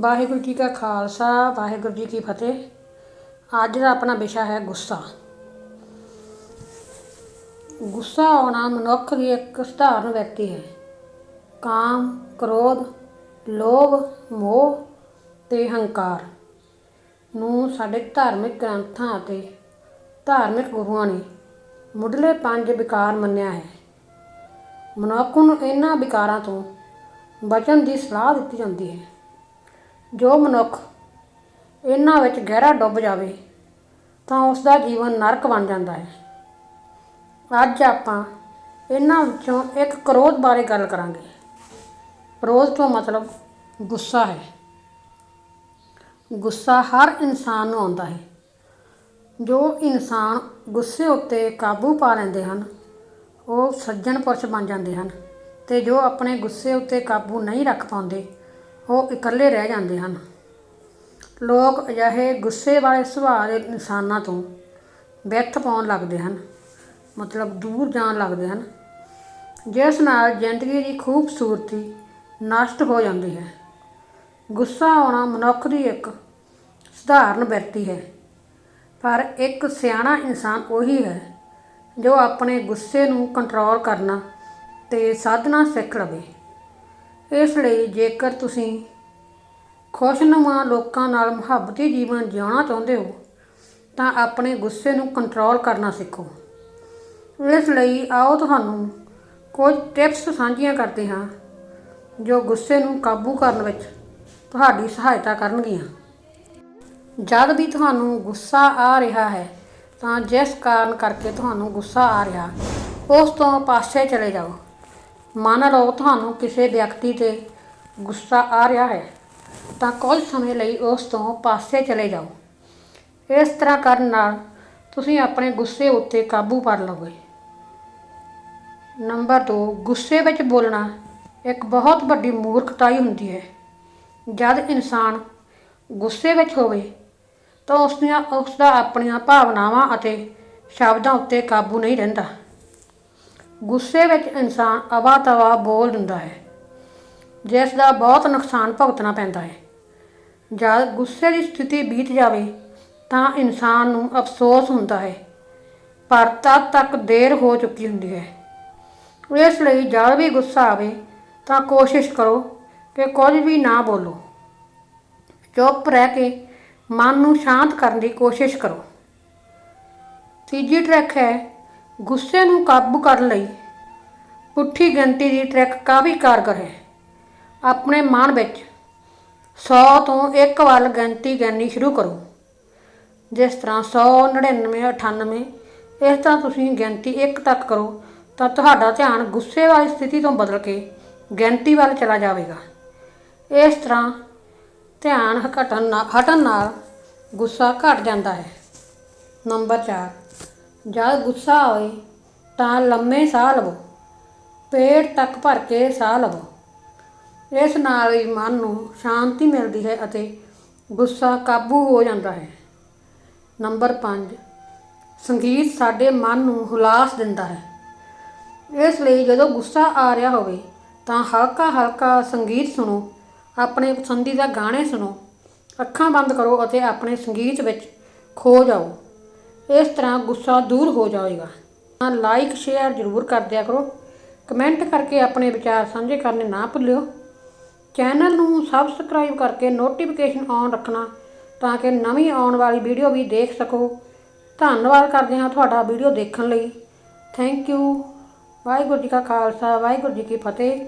ਵਾਹਿਗੁਰੂ ਜੀ ਕਾ ਖਾਲਸਾ, ਵਾਹਿਗੁਰੂ ਜੀ ਕੀ ਫਤਿਹ। ਅੱਜ ਦਾ ਆਪਣਾ ਵਿਸ਼ਾ ਹੈ ਗੁੱਸਾ। ਗੁੱਸਾ ਆਉਣਾ ਮਨੁੱਖ ਦੀ ਇੱਕ ਸਧਾਰਨ ਵਿਅਕਤੀ ਹੈ। ਕਾਮ, ਕ੍ਰੋਧ, ਲੋਭ, ਮੋਹ ਤੇ ਹੰਕਾਰ ਨੂੰ ਸਾਡੇ ਧਾਰਮਿਕ ਗ੍ਰੰਥਾਂ ਅਤੇ ਧਾਰਮਿਕ ਗੁਰੂਆਂ ਨੇ ਮੁੱਢਲੇ ਪੰਜ ਵਿਕਾਰ ਮੰਨਿਆ ਹੈ। ਮਨੁੱਖ ਨੂੰ ਇਹਨਾਂ ਵਿਕਾਰਾਂ ਤੋਂ ਬਚਣ ਦੀ ਸਲਾਹ ਦਿੱਤੀ ਜਾਂਦੀ ਹੈ। ਜੋ ਮਨੁੱਖ ਇਹਨਾਂ ਵਿੱਚ ਗਹਿਰਾ ਡੁੱਬ ਜਾਵੇ, ਤਾਂ ਉਸ ਦਾ ਜੀਵਨ ਨਰਕ ਬਣ ਜਾਂਦਾ ਹੈ। ਅੱਜ ਆਪਾਂ ਇਹਨਾਂ ਵਿੱਚੋਂ ਇੱਕ ਕ੍ਰੋਧ ਬਾਰੇ ਗੱਲ ਕਰਾਂਗੇ। ਕ੍ਰੋਧ ਤੋਂ ਮਤਲਬ ਗੁੱਸਾ ਹੈ। ਗੁੱਸਾ ਹਰ ਇਨਸਾਨ ਨੂੰ ਆਉਂਦਾ ਹੈ। ਜੋ ਇਨਸਾਨ ਗੁੱਸੇ ਉੱਤੇ ਕਾਬੂ ਪਾ ਲੈਂਦੇ ਹਨ, ਉਹ ਸੱਜਣ ਪੁਰਸ਼ ਬਣ ਜਾਂਦੇ ਹਨ ਤੇ ਜੋ ਆਪਣੇ ਗੁੱਸੇ ਉੱਤੇ ਕਾਬੂ ਨਹੀਂ ਰੱਖ ਪਾਉਂਦੇ ਉਹ ਇਕੱਲੇ ਰਹਿ ਜਾਂਦੇ ਹਨ। ਲੋਕ ਅਜਿਹੇ ਗੁੱਸੇ ਵਾਲੇ ਸੁਭਾਅ ਦੇ ਇਨਸਾਨਾਂ ਤੋਂ ਵਿੱਥ ਪਾਉਣ ਲੱਗਦੇ ਹਨ, ਮਤਲਬ ਦੂਰ ਜਾਣ ਲੱਗਦੇ ਹਨ। ਜਿਸ ਨਾਲ ਜ਼ਿੰਦਗੀ ਦੀ ਖੂਬਸੂਰਤੀ ਨਸ਼ਟ ਹੋ ਜਾਂਦੀ ਹੈ। ਗੁੱਸਾ ਆਉਣਾ ਮਨੁੱਖ ਦੀ ਇੱਕ ਸਧਾਰਨ ਬਿਰਤੀ ਹੈ। ਪਰ ਇੱਕ ਸਿਆਣਾ ਇਨਸਾਨ ਉਹੀ ਹੈ ਜੋ ਆਪਣੇ ਗੁੱਸੇ ਨੂੰ ਕੰਟਰੋਲ ਕਰਨਾ ਤੇ ਸਾਧਨਾ ਸਿੱਖ ਲਵੇ। ਇਸ ਲਈ ਜੇਕਰ ਤੁਸੀਂ ਖੁਸ਼ਨੁਮਾ ਲੋਕਾਂ ਨਾਲ ਮੁਹੱਬਤੀ ਜੀਵਨ ਜਿਉਣਾ ਚਾਹੁੰਦੇ ਹੋ, ਤਾਂ ਆਪਣੇ ਗੁੱਸੇ ਨੂੰ ਕੰਟਰੋਲ ਕਰਨਾ ਸਿੱਖੋ। ਇਸ ਲਈ ਆਓ ਤੁਹਾਨੂੰ ਕੁਝ ਟਿਪਸ ਸਾਂਝੀਆਂ ਕਰਦੇ ਹਾਂ, ਜੋ ਗੁੱਸੇ ਨੂੰ ਕਾਬੂ ਕਰਨ ਵਿੱਚ ਤੁਹਾਡੀ ਸਹਾਇਤਾ ਕਰਨਗੀਆਂ। ਜਦ ਵੀ ਤੁਹਾਨੂੰ ਗੁੱਸਾ ਆ ਰਿਹਾ ਹੈ, ਤਾਂ ਜਿਸ ਕਾਰਨ ਕਰਕੇ ਤੁਹਾਨੂੰ ਗੁੱਸਾ ਆ ਰਿਹਾ, ਉਸ ਤੋਂ ਪਾਸੇ ਚਲੇ ਜਾਓ। ਮੰਨ ਲਓ ਤੁਹਾਨੂੰ ਕਿਸੇ ਵਿਅਕਤੀ ਤੇ ਗੁੱਸਾ ਆ ਰਿਹਾ ਹੈ, ਤਾਂ ਕੁਝ ਸਮੇਂ ਲਈ ਉਸ ਤੋਂ ਪਾਸੇ ਚਲੇ ਜਾਓ। ਇਸ ਤਰ੍ਹਾਂ ਕਰਨ ਨਾਲ ਤੁਸੀਂ ਆਪਣੇ ਗੁੱਸੇ ਉੱਤੇ ਕਾਬੂ ਕਰ ਲਓਗੇ। ਨੰਬਰ 2 ਗੁੱਸੇ ਵਿੱਚ ਬੋਲਣਾ ਇੱਕ ਬਹੁਤ ਵੱਡੀ ਮੂਰਖਤਾਈ ਹੁੰਦੀ ਹੈ। ਜਦ ਇਨਸਾਨ ਗੁੱਸੇ ਵਿੱਚ ਹੋਵੇ, ਤਾਂ ਉਸ ਦੀਆਂ ਉਸ ਦਾ ਆਪਣੀਆਂ ਭਾਵਨਾਵਾਂ ਅਤੇ ਸ਼ਬਦਾਂ ਉੱਤੇ ਕਾਬੂ ਨਹੀਂ ਰਹਿੰਦਾ। ਗੁੱਸੇ ਵਿੱਚ ਇਨਸਾਨ ਅਵਾ ਤਵਾ ਬੋਲ ਦਿੰਦਾ ਹੈ, ਜਿਸ ਦਾ ਬਹੁਤ ਨੁਕਸਾਨ ਭੁਗਤਣਾ ਪੈਂਦਾ ਹੈ। ਜਦ ਗੁੱਸੇ ਦੀ ਸਥਿਤੀ ਬੀਤ ਜਾਵੇ, ਤਾਂ ਇਨਸਾਨ ਨੂੰ ਅਫਸੋਸ ਹੁੰਦਾ ਹੈ, ਪਰ ਤਦ ਤੱਕ ਦੇਰ ਹੋ ਚੁੱਕੀ ਹੁੰਦੀ ਹੈ। ਇਸ ਲਈ ਜਦ ਵੀ ਗੁੱਸਾ ਆਵੇ, ਤਾਂ ਕੋਸ਼ਿਸ਼ ਕਰੋ ਕਿ ਕੁਝ ਵੀ ਨਾ ਬੋਲੋ। ਚੁੱਪ ਰਹਿ ਕੇ ਮਨ ਨੂੰ ਸ਼ਾਂਤ ਕਰਨ ਦੀ ਕੋਸ਼ਿਸ਼ ਕਰੋ। ਤੀਜੀ ਟ੍ਰੈਕ ਹੈ ਗੁੱਸੇ ਨੂੰ ਕਾਬੂ ਕਰਨ ਲਈ। ਪੁੱਠੀ ਗਿਣਤੀ ਦੀ ਟ੍ਰੈਕ ਕਾਫੀ ਕਾਰਗਰ ਹੈ। ਆਪਣੇ ਮਨ ਵਿੱਚ 100 ਤੋਂ ਇੱਕ ਵੱਲ ਗਿਣਤੀ ਗਿਣਨੀ ਸ਼ੁਰੂ ਕਰੋ। ਜਿਸ ਤਰ੍ਹਾਂ 100 99 98 ਇਸ ਤਰ੍ਹਾਂ ਤੁਸੀਂ ਗਿਣਤੀ 1 ਤੱਕ ਕਰੋ, ਤਾਂ ਤੁਹਾਡਾ ਧਿਆਨ ਗੁੱਸੇ ਵਾਲੀ ਸਥਿਤੀ ਤੋਂ ਬਦਲ ਕੇ ਗਿਣਤੀ ਵੱਲ ਚਲਾ ਜਾਵੇਗਾ। ਇਸ ਤਰ੍ਹਾਂ ਧਿਆਨ ਘਟਣ ਨਾਲ ਹਟਣ ਨਾਲ ਗੁੱਸਾ ਘਟ ਜਾਂਦਾ ਹੈ। ਨੰਬਰ 4 ਜਦ ਗੁੱਸਾ ਆਵੇ ਤਾਂ ਲੰਮੇ ਸਾਹ ਲਵੋ, ਪੇਟ ਤੱਕ ਭਰ ਕੇ ਸਾਹ ਲਵੋ। ਇਸ ਨਾਲ ਹੀ ਮਨ ਨੂੰ ਸ਼ਾਂਤੀ ਮਿਲਦੀ ਹੈ ਅਤੇ ਗੁੱਸਾ ਕਾਬੂ ਹੋ ਜਾਂਦਾ ਹੈ। ਨੰਬਰ 5 ਸੰਗੀਤ ਸਾਡੇ ਮਨ ਨੂੰ ਹੁਲਾਸ ਦਿੰਦਾ ਹੈ। ਇਸ ਲਈ ਜਦੋਂ ਗੁੱਸਾ ਆ ਰਿਹਾ ਹੋਵੇ ਤਾਂ ਹਲਕਾ ਹਲਕਾ ਸੰਗੀਤ ਸੁਣੋ, ਆਪਣੇ ਪਸੰਦੀਦਾ ਗਾਣੇ ਸੁਣੋ, ਅੱਖਾਂ ਬੰਦ ਕਰੋ ਅਤੇ ਆਪਣੇ ਸੰਗੀਤ ਵਿੱਚ ਖੋ ਜਾਓ। ਇਸ ਤਰ੍ਹਾਂ ਗੁੱਸਾ ਦੂਰ ਹੋ ਜਾਵੇਗਾ। ਤਾਂ ਲਾਈਕ ਸ਼ੇਅਰ ਜ਼ਰੂਰ ਕਰ ਦਿਆ ਕਰੋ। ਕਮੈਂਟ ਕਰਕੇ ਆਪਣੇ ਵਿਚਾਰ ਸਾਂਝੇ ਕਰਨੇ ਨਾ ਭੁੱਲਿਓ। ਚੈਨਲ ਨੂੰ ਸਬਸਕ੍ਰਾਈਬ ਕਰਕੇ ਨੋਟੀਫਿਕੇਸ਼ਨ ਔਨ ਰੱਖਣਾ ਤਾਂ ਕਿ ਨਵੀਂ ਆਉਣ ਵਾਲੀ ਵੀਡੀਓ ਵੀ ਦੇਖ ਸਕੋ। ਧੰਨਵਾਦ ਕਰਦੇ ਹਾਂ ਤੁਹਾਡਾ ਵੀਡੀਓ ਦੇਖਣ ਲਈ। ਥੈਂਕ ਯੂ ਵਾਹਿਗੁਰੂ ਜੀ ਕਾ ਖਾਲਸਾ, ਵਾਹਿਗੁਰੂ ਜੀ ਕੀ ਫਤਿਹ।